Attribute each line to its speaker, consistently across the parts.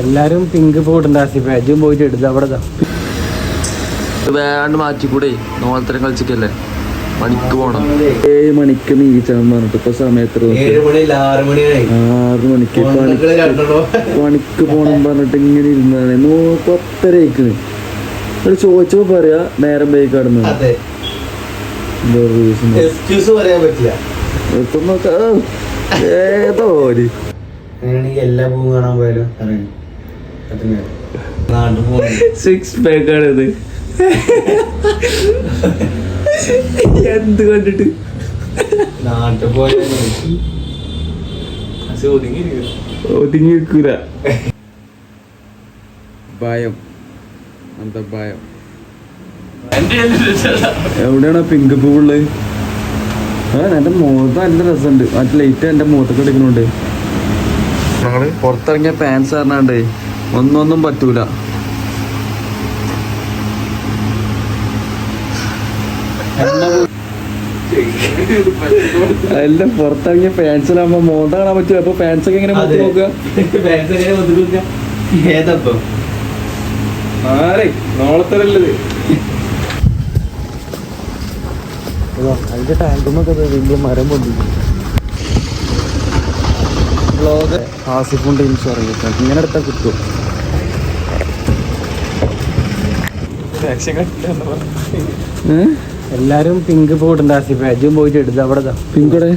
Speaker 1: എല്ലാരും പിങ്ക് പോയിട്ടുണ്ട് ആസിഫ്. അജും പോയിട്ട് എടുത്ത്? അവിടെ ദാ.
Speaker 2: വേണ്ട മാറ്റിക്കൂടെ. നോളത്തരം കളിച്ചിട്ടല്ലേ? മണിക്ക് പോണം.
Speaker 3: ഏഴ് മണിക്ക് നീച്ചാൻ പറഞ്ഞിട്ട് ഇപ്പൊ സമയത്ത്
Speaker 4: ആറ് മണിയായി
Speaker 3: ആറ് മണിക്ക് പണി പണിക്ക് പോണം പറഞ്ഞിട്ട് ഇങ്ങനെ ഇരുന്നാണ്. പത്തര ആയിക്കണ്. ഇവിടെ ചോദിച്ചപ്പോ പറയാ നേരം പോയി കടന്നു.
Speaker 4: അതെ. എക്സ്ക്യൂസ് പറയാൻ പറ്റില്ല.
Speaker 3: ഏതോ ഒരു.
Speaker 4: അങ്ങനെയാണെങ്കിൽ എല്ലാ പൂവും കാണാൻ പോയാലും അറിയാം.
Speaker 3: സിക്സ് പാക്കാണ് ഇത് എന്ത് കണ്ടിട്ട്?
Speaker 4: നാട്ടിൽ പോയാലോ
Speaker 3: ഒതുങ്ങി വെക്കൂല ഭയം. എന്താ ഭയം? എവിടെയാണ് പിങ്ക് പൂവുള്ളത് ആ എന്റെ മുഖത്ത് നല്ല രസമുണ്ട്. മറ്റേ ലൈറ്റ് എന്റെ മുഖത്തൊക്കെ എടുക്കുന്നുണ്ട്. പുറത്തിറങ്ങിയ പാൻസ് പറഞ്ഞാണ്ട് ഒന്നൊന്നും പറ്റൂല. എല്ലാം പുറത്തിറങ്ങിയ പാൻസിലാകുമ്പോ മോണ്ട കാണാൻ പറ്റുമോ അപ്പൊ പാൻസ് ഒക്കെ എങ്ങനെ മാറ്റി നോക്കുക?
Speaker 4: ഏതപ്പോ?
Speaker 3: ആരെ? നോളത്തരല്ലത്.
Speaker 1: ഇതാ, അതിന്റെ ടാങ്കുമൊക്കെ വലിയ മരം പൊന്തിക്കും ബ്ലോഗ് ആസിഫുണ്ട് ഇൻഷുറൻസ് ഇങ്ങനെ എടുത്താൽ കിട്ടും എല്ലാരും പിങ്ക് പോയിട്ടുണ്ട്. ആസിഫ് അജും പോയിട്ട് എടുത്ത് അവിടെ.
Speaker 3: പിങ്കോടെ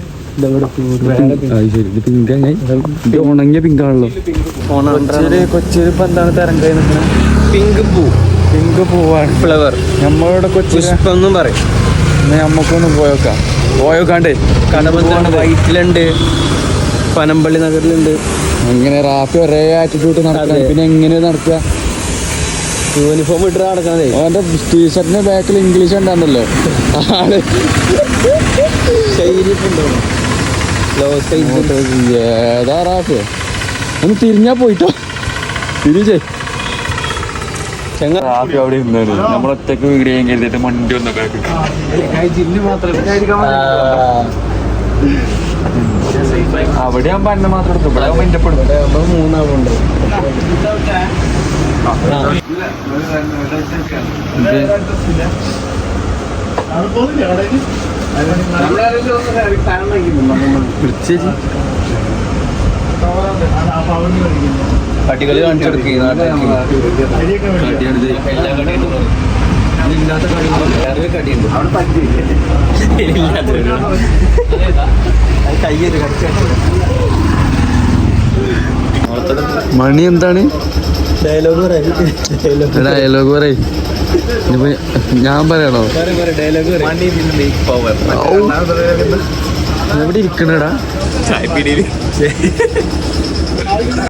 Speaker 3: ഉണങ്ങിയ പിങ്കാണല്ലോ കൊച്ചൊരു ഇപ്പൊ എന്താണ് നിൽക്കുന്നത്
Speaker 4: പിങ്ക് പൂ.
Speaker 3: പിങ്ക് പൂവാണ്.
Speaker 4: ഫ്ലവർ
Speaker 3: നമ്മളുടെ കൊച്ചി
Speaker 4: പുഷ്പം എന്നും പറയും
Speaker 3: നമ്മക്കൊന്ന് പോയോക്കാം പോയോക്കാണ്ടേ
Speaker 4: കടമന്ത്രണ്ട് വൈറ്റിലുണ്ട് പനമ്പള്ളി നഗറിലുണ്ട്.
Speaker 3: അങ്ങനെ റാഫി ഒരേ ആറ്റിറ്റ്യൂഡ് നടക്കാൻ പിന്നെ എങ്ങനെ നടക്കുക?
Speaker 4: യൂണിഫോം ഇട്ട് നടക്കണതേ
Speaker 3: അവന്റെ ടീഷർട്ടിന്റെ ബാക്കിൽ ഇംഗ്ലീഷ്
Speaker 4: ഉണ്ടാന്നല്ലോ ആൾ.
Speaker 3: ഏതാ റാഫ്? ഒന്ന് തിരിഞ്ഞാ പോയിട്ടോ. തിരിച്ചേ അവിടെ ഇരുന്നാണ്. നമ്മളൊറ്റക്ക് വീഡിയോ കരുതിയിട്ട് മണ്ടി അവിടെ ആകുമ്പോ എന്നെ മാത്രം എടുത്തു. ഇവിടെ എന്റെ പെടും
Speaker 4: മൂന്നാളുണ്ട്. പട്ടികളി കാണിച്ചു കൊടുക്കേ എല്ലാ കടിയുണ്ട്.
Speaker 3: മണി എന്താണ്?
Speaker 4: ഡയലോഗ് ഡയലോഗ്
Speaker 3: പറയ്. ഞാൻ പറയണോ?
Speaker 4: ഡയലോഗ് പവർ
Speaker 3: എവിടെ ഇരിക്കണടാ?
Speaker 4: ചായപ്പീടിയിൽ